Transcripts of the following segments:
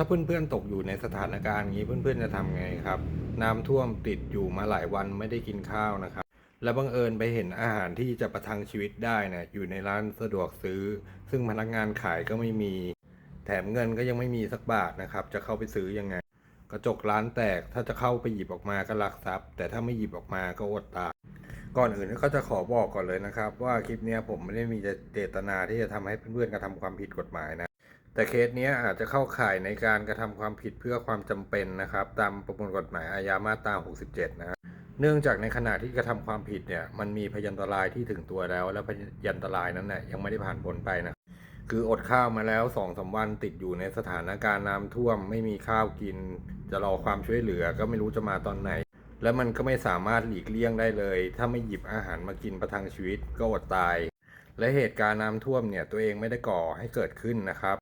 ถ้าเพื่อนๆตกอยู่ในสถานการณ์อย่างนี้เพื่อนๆจะทำไงครับ น้ำท่วมติดอยู่มาหลายวันไม่ได้กินข้าวนะครับ แล้วบังเอิญไปเห็นอาหารที่จะประทังชีวิตได้นี่ยอยู่ในร้านสะดวกซื้อ ซึ่งพนักงานขายก็ไม่มี แถมเงินก็ยังไม่มีสักบาทนะครับ จะเข้าไปซื้อยังไง กระจกร้านแตกถ้าจะเข้าไปหยิบออกมาก็ลักทรัพย์ แต่ถ้าไม่หยิบออกมาก็อดตายก่อนอื่นก็จะขอบอกก่อนเลยนะครับ ว่าคลิปนี้ผมไม่ได้มีเจตนาที่จะทำให้เพื่อนๆกระทำความผิดกฎหมายนะ แต่เคสนี้อาจจะเข้าข่ายในการกระทำความผิดเพื่อความจำเป็นนะครับ ตามประมวลกฎหมายอาญามาตรา 67 นะเนื่องจากในขณะที่กระทำความผิดเนี่ยมันมีพยันตรายที่ถึงตัวแล้ว และพยันตรายนั้นเนี่ยยังไม่ได้ผ่านพ้นไปนะคืออดข้าวมาแล้วสองสามวันติดอยู่ในสถานการณ์น้ำท่วม ไม่มีข้าวกิน จะรอความช่วยเหลือก็ไม่รู้จะมาตอนไหน และมันก็ไม่สามารถหลีกเลี่ยงได้เลย ถ้าไม่หยิบอาหารมากินประทังชีวิตก็อดตาย และเหตุการณ์น้ำท่วมเนี่ยตัวเองไม่ได้ก่อให้เกิดขึ้นนะครับ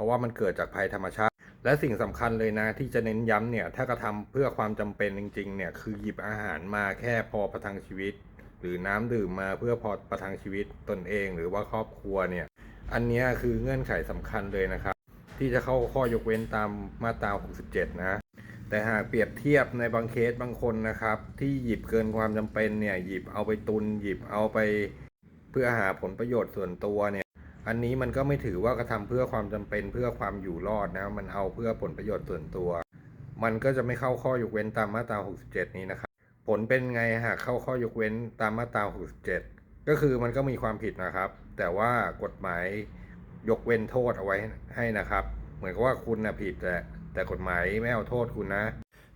ราะว่ามันเกิดจากภัยธรรมชาติ และสิ่งสำคัญเลยนะที่จะเน้นย้ำเนี่ยถ้ากระทำเพื่อความจำเป็นจริงๆเนี่ยคือหยิบอาหารมาแค่พอประทังชีวิต หรือน้ำดื่มมาเพื่อพอประทังชีวิตตนเอง หรือว่าครอบครัวเนี่ยอันนี้คือเงื่อนไขสำคัญเลยนะครับ ที่จะเข้าข้อยกเว้นตามมาตรา 67 นะแต่หากเปรียบเทียบในบางเคสบางคนนะครับ ที่หยิบเกินความจำเป็นเนี่ยหยิบเอาไปตุนหยิบเอาไปเพื่อหาผลประโยชน์ส่วนตัวเนี่ย อันนี้มันก็ไม่ถือว่ากระทำเพื่อความจำเป็นเพื่อความอยู่รอดนะมันเอาเพื่อผลประโยชน์ส่วนตัว มันก็จะไม่เข้าข้อยกเว้นตามมาตรา 67 นี้นะครับ ผลเป็นไงหากเข้าข้อยกเว้นตามมาตรา 67 ก็คือมันก็มีความผิดนะครับ แต่ว่ากฎหมายยกเว้นโทษเอาไว้ให้นะครับ เหมือนกับว่าคุณนะผิดแต่แต่กฎหมายไม่เอาโทษคุณนะ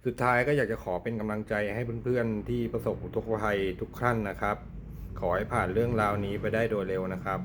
สุดท้ายก็อยากจะขอเป็นกำลังใจให้เพื่อนๆที่ประสบอุทกภัยทุกท่านนะครับ ขอให้ผ่านเรื่องราวนี้ไปได้โดยเร็วนะครับ